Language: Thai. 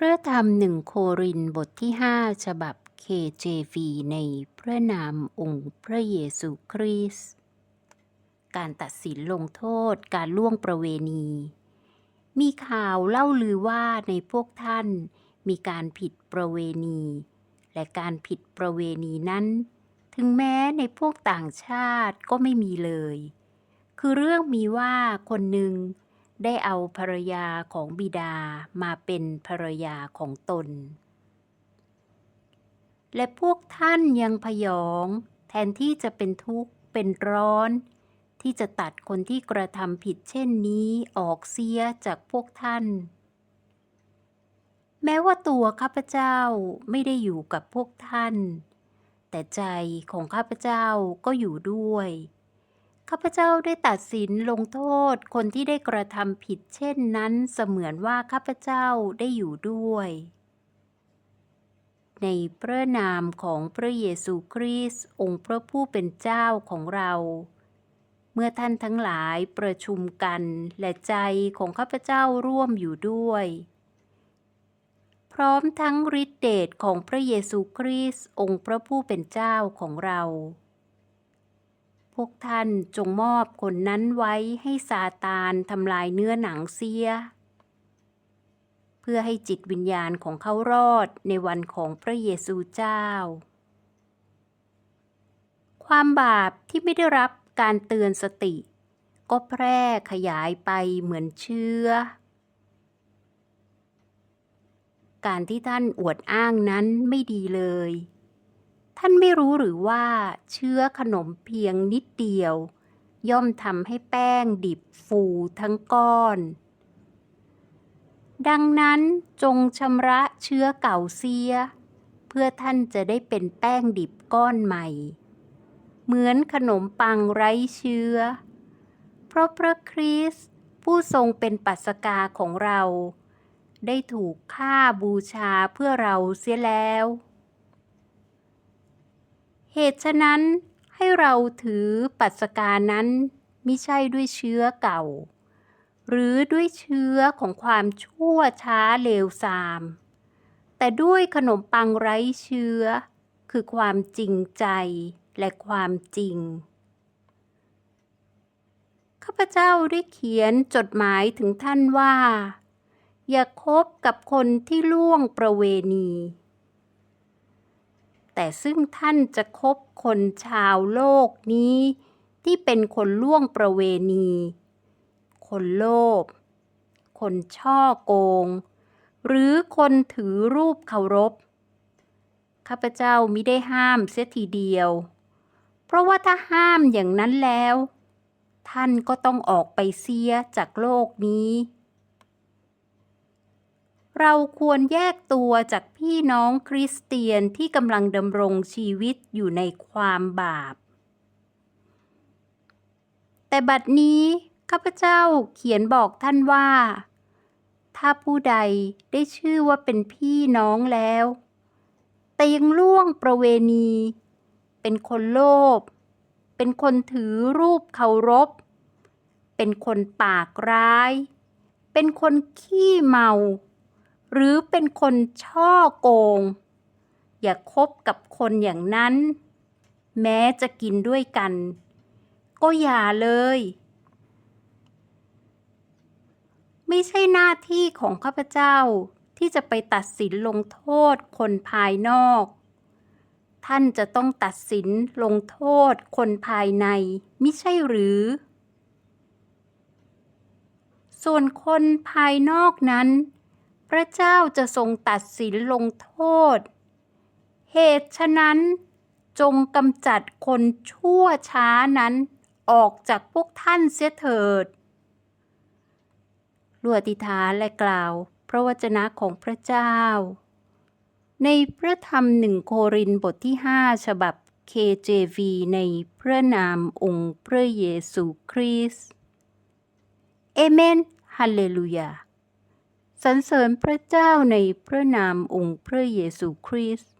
พระธรรมหนึ่งโครินบทที่5ฉบับ KJV ในพระนามองค์พระเยซูคริสต์การตัดสินลงโทษการล่วงประเวณี มีข่าวเล่าลือว่าในพวกท่านมีการผิดประเวณี และการผิดประเวณีนั้น ถึงแม้ในพวกต่างชาติก็ไม่มีเลย คือเรื่องมีว่าคนหนึ่ง ได้เอาภรรยาของบิดามาเป็นภรรยาของตน และพวกท่านยังพยอง แทนที่จะเป็นทุกข์เป็นร้อน ที่จะตัดคนที่กระทำผิดเช่นนี้ออกเสียจากพวกท่าน แม้ว่าตัวข้าพเจ้าไม่ได้อยู่กับพวกท่าน แต่ใจของข้าพเจ้าก็อยู่ด้วย ข้าพเจ้าได้ตัดสินลงโทษคนที่ได้กระทำผิดเช่นนั้นเสมือนว่าข้าพเจ้าได้อยู่ด้วย ในพระนามของพระเยซูคริสต์องค์พระผู้เป็นเจ้าของเรา เมื่อท่านทั้งหลายประชุมกันและใจของข้าพเจ้าร่วมอยู่ด้วย พร้อมทั้งฤทธิเดชของพระเยซูคริสต์องค์พระผู้เป็นเจ้าของเรา พวกท่านจงมอบคนนั้นไว้ให้ซาตานทำลายเนื้อหนังเสีย เพื่อให้จิตวิญญาณของเขารอดในวันของพระเยซูเจ้า ความบาปที่ไม่ได้รับการเตือนสติ ก็แพร่ขยายไปเหมือนเชื้อ การที่ท่านอวดอ้างนั้นไม่ดีเลย ท่านไม่รู้หรือว่าเชื้อขนมเพียงนิดเดียว ย่อมทำให้แป้งดิบฟูทั้งก้อน ดังนั้นจงชำระเชื้อเก่าเสีย เพื่อท่านจะได้เป็นแป้งดิบก้อนใหม่ เหมือนขนมปังไร้เชื้อ เพราะพระคริสต์ผู้ทรงเป็นปัสกาของเรา ได้ถูกฆ่าบูชาเพื่อเราเสียแล้ว เหตุฉะนั้นให้เราถือปัสกานั้นมิใช่ด้วยเชื้อเก่า หรือด้วยเชื้อของความชั่วช้าเลวทราม แต่ด้วยขนมปังไร้เชื้อ คือความจริงใจและความจริง ข้าพเจ้าได้เขียนจดหมายถึงท่านว่า อย่าคบกับคนที่ล่วงประเวณี แต่ซึ่งท่านจะคบคนชาวโลกนี้ ที่เป็นคนล่วงประเวณี คนโลภ คนช่อโกง หรือคนถือรูปเคารพ ข้าพเจ้ามิได้ห้ามเสียทีเดียว เพราะว่าถ้าห้ามอย่างนั้นแล้ว ท่านก็ต้องออกไปเสียจากโลกนี้ เราควรแยกตัวจากพี่น้องคริสเตียนที่กำลังดำรงชีวิตอยู่ในความบาป แต่บัดนี้ข้าพเจ้าเขียนบอกท่านว่า ถ้าผู้ใดได้ชื่อว่าเป็นพี่น้องแล้ว แต่ยังล่วงประเวณี เป็นคนโลภ เป็นคนถือรูปเคารพ เป็นคนปากร้าย เป็นคนขี้เมา หรือเป็นคนช่อโกง อย่าคบกับคนอย่างนั้น แม้จะกินด้วยกัน ก็อย่าเลย ไม่ใช่หน้าที่ของข้าพเจ้าที่จะไปตัดสินลงโทษคนภายนอก ท่านจะต้องตัดสินลงโทษคนภายในมิใช่หรือ ส่วนคนภายนอกนั้น พระเจ้าจะทรงตัดสินลงโทษ เหตุฉะนั้นจงกำจัดคนชั่วช้านั้นออกจากพวกท่านเสียเถิดลวอธิษฐานและกล่าวพระวจนะของพระเจ้า ในพระธรรมหนึ่งโครินธ์บทที่ 5 ฉบับ KJV ในพระนามองค์พระเยซูคริสต์เอเมน ฮาเลลูยา สรรเสริญพระเจ้าในพระนามองค์พระเยซูคริสต์